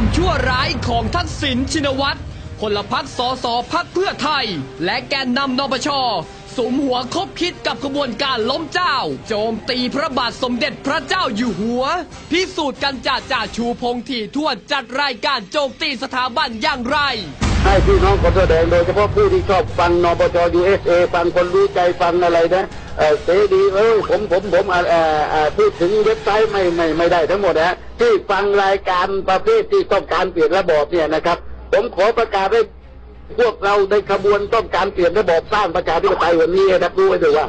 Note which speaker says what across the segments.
Speaker 1: ดพฤติกรรมชั่วร้ายของทักษิณชินวัตรพลพักสสพักเพื่อไทย และแกนนำนปชสมหัวคบคิดกับขบวนการล้มเจ้า โจมตีพระบาทสมเด็จพระเจ้าอยู่หัว พิสูจน์กันจ่าจ่าชูพงษ์ที่ทวดจัดรายการโจมตีสถาบันอย่างไร
Speaker 2: ให้พี่น้องคนแสดงโดยเฉพาะผู้ที่ชอบฟังนปช USA ฟังคนรู้ใจฟังอะไรนะเออเสดีเอ้ยผมผมผมอ่าอ่าอ่าพูดถึงเว็บไซต์ไม่ไม่ไม่ได้ทั้งหมดนะที่ฟังรายการประเภทที่ต้องการเปลี่ยนระบอบเนี่ยนะครับ ผมขอประกาศให้พวกเราในขบวนต้องการเปลี่ยนระบอบสร้างประชาธิปไตยวันนี้รับรู้ไว้ด้วยว่า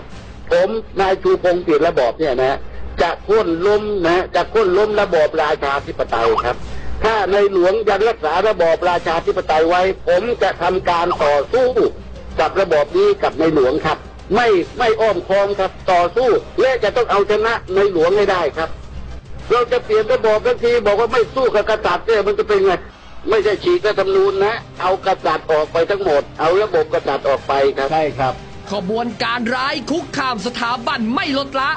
Speaker 2: ผมนายชูพงษ์เปลี่ยนระบอบเนี่ยนะจะโค่นล้มนะจะโค่นล้มระบอบราชาธิปไตยครับ ถ้าในหลวงยังรักษาระบอบราชาธิปไตยไว้ ผมจะทำการต่อสู้กับระบอบนี้กับในหลวงครับ ไม่ไม่อ้อมค้อมครับต่อสู้และจะต้องเอาชนะในหลวงให้ได้ครับ เราจะเปลี่ยนระบอบทันทีบอกว่าไม่สู้กับกษัตริย์เนี่ยมันจะเป็นไงไม่ใช่ฉีกรัฐธรรมนูญนะ เอากษัตริย์ออกไปทั้งหมด เอาระบบกษัตริย์ออกไปครับใช่ครับ
Speaker 1: ขบวนการร้ายคุกคามสถาบันไม่ลดละ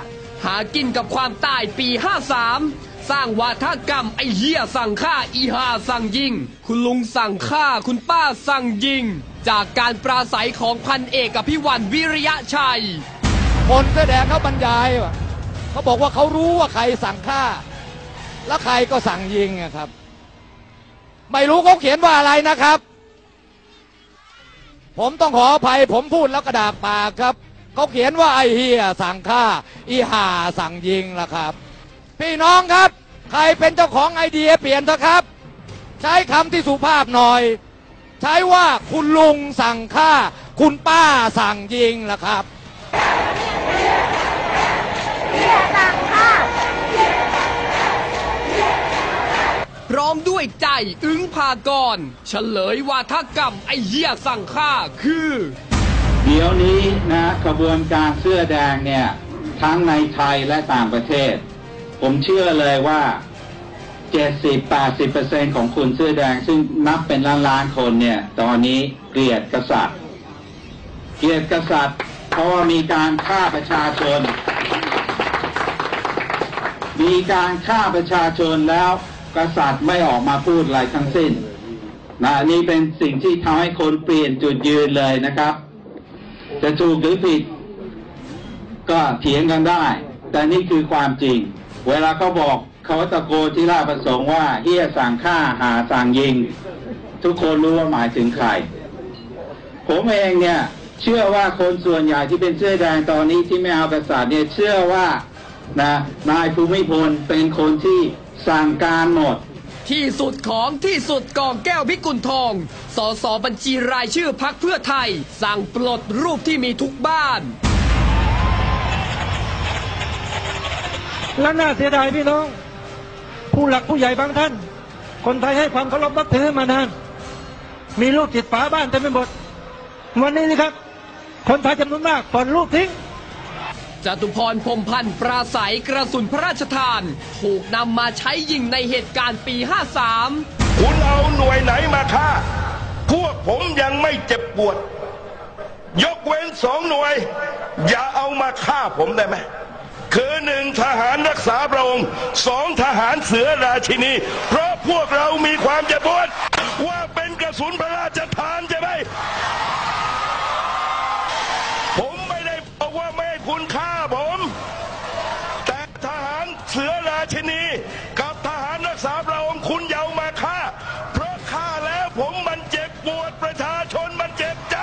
Speaker 1: หากินกับความตายปี 53 สร้างวาทกรรมไอเหี้ยสั่งฆ่าอีหาสั่งยิง คุณลุงสั่งฆ่าคุณป้าสั่งยิง จากการปราศัยของพันเอกอภิวันวิริยะชัย
Speaker 3: คนเสื้อแดงเขาบรรยายว่ะเขาบอกว่าเขารู้ว่าใครสั่งฆ่า แล้วใครก็สั่งยิงอะครับ ไม่รู้เขาเขียนว่าอะไรนะครับ ผมต้องขออภัยผมพูดแล้วกระดากปากครับเขาเขียนว่าไอเฮียสั่งฆ่าอีหาสั่งยิงล่ะครับ พี่น้องครับ ใครเป็นเจ้าของไอเดียเปลี่ยนเถอะครับ ใช้คำที่สุภาพหน่อย ใช้ว่าคุณลุงสั่งฆ่า คุณป้าสั่งยิงล่ะครับ
Speaker 1: พร้อมด้วยใจอึ้งพากรเฉลยวาทกรรมไอ้เหี้ยสั่งฆ่าคือ
Speaker 4: เดี๋ยวนี้นะขบวนการเสื้อแดงเนี่ย ทั้งในไทยและต่างประเทศ ผมเชื่อเลยว่า70-80%ของคุณเสื้อแดง ซึ่งนับเป็นล้านล้านๆคนเนี่ย ตอนนี้เกลียดกษัตริย์ เกลียดกษัตริย์ เพราะว่ามีการฆ่าประชาชน มีการฆ่าประชาชนแล้วกษัตริย์ไม่ออกมาพูดอะไรทั้งสิ้นนะอันนี่เป็นสิ่งที่ทำให้คนเปลี่ยนจุดยืนเลยนะครับ จะถูกหรือผิด ก็เถียงกันได้ แต่นี่คือความจริง เวลาเขาบอกเขาตะโกนที่ราชประสงค์ว่าเฮียสั่งฆ่าหาสั่งยิง ทุกคนรู้ว่าหมายถึงใคร ผมเองเนี่ย เชื่อว่าคนส่วนใหญ่ที่เป็นเสื้อแดงตอนนี้ที่ไม่เอากษัตริย์เนี่ยเชื่อว่านะนายภูมิพลเป็นคนที่สั่งการหมด
Speaker 1: ที่สุดของที่สุดกองแก้วพิกุลทอง สสบัญชีรายชื่อพักเพื่อไทย สั่งปลดรูปที่มีทุกบ้าน
Speaker 5: และน่าเสียดายพี่น้อง ผู้หลักผู้ใหญ่บางท่าน คนไทยให้ความเคารพนับถือมานาน มีลูกจิตฝาบ้านเต็มไปหมด วันนี้นะครับ คนไทยจำนวนมากปล่อนลูกทิ้ง
Speaker 1: จตุพรพรหมพันธ์ปราศัยกระสุนพระราชทาน ถูกนำมาใช้ยิงในเหตุการณ์ปี 53
Speaker 6: คุณเอาหน่วยไหนมาฆ่า พวกผมยังไม่เจ็บปวด ยกเว้นสองหน่วย อย่าเอามาฆ่าผมได้ไหม คือหนึ่งทหารรักษาพระองค์สองทหารเสือราชินี เพราะพวกเรามีความเจ็บปวดว่าเป็นกระสุนพระราชทานใช่ไหมผมไม่ได้บอกว่าไม่ให้คุณฆ่าผม แต่ทหารเสือราชินี กับทหารรักษาพระองค์คุณอยาวมาฆ่า เพราะฆ่าแล้วผมมันเจ็บปวดประชาชนมันเจ็บใจ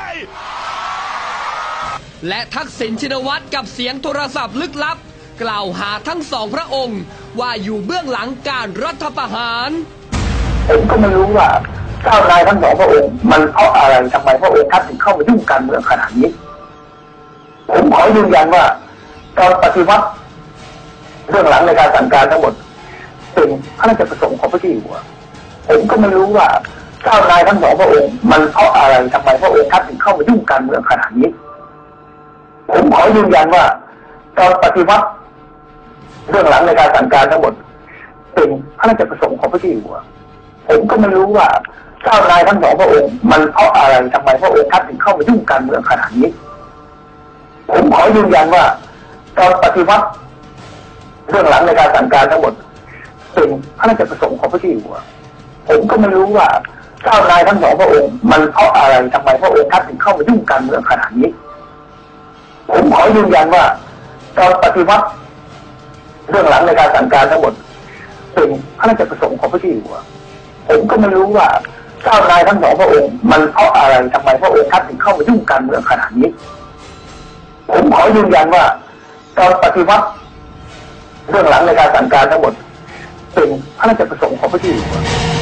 Speaker 1: และทักษิณชินวัตรกับเสียงโทรศัพท์ลึกลับ กล่าวหาทั้งสองพระองค์ ว่าอยู่เบื้องหลังการรัฐประหาร
Speaker 2: ผมก็ไม่รู้ว่าเจ้านายทั้งสองพระองค์มันเพราะอะไรทำไมพระองค์ท่านถึงเข้ามายุ่งการเมืองขนาดนี้ ผมขอยืนยันว่าตอนปฏิวัติเรื่องหลังในการสั่งการทั้งหมด เป็นพระราชประสงค์ของพระเจ้าอยู่หัวผมก็ไม่รู้ว่าเจ้านายทั้งสองพระองค์มันเพราะอะไรทำไมพระองค์ท่านถึงเข้ามายุ่งการเมืองขนาดนี้ ผมขอยืนยันว่าตอนปฏิวัติ เรื่องหลังในการสั่งการทั้งหมด เป็นพระราชประสงค์ของพระเจ้าอยู่หัวผมก็ไม่รู้ว่าเจ้านายทั้งสองพระองค์ มันเพราะอะไรทำไมพระองค์ท่านถึงเข้ามายุ่งการเมืองขนาดนี้ ผมขอยืนยันว่าตอนปฏิวัติเรื่องหลังในการสั่งการทั้งหมด เป็นพระราชประสงค์ของพระเจ้าอยู่หัว
Speaker 7: ผมก็ไม่รู้ว่าเจ้านายทั้งสองพระองค์ มันเพราะอะไรทำไมพระองค์ท่านถึงเข้ามายุ่งการเมืองขนาดนี้ ผมขอยืนยันว่าการปฏิวัติ เรื่องหลังในการสั่งการทั้งหมด เป็นพระราชประสงค์ของพระเจ้าอยู่หัวผมก็ไม่รู้ว่าเจ้านายทั้งสองพระองค์ มันเพราะอะไรทำไมพระองค์ท่านถึงเข้ามายุ่งการเมืองขนาดนี้ ผมขอยืนยันว่าการปฏิวัติเรื่องหลังในการสั่งการทั้งหมด เป็นพระราชประสงค์ของพระเจ้าอยู่หัว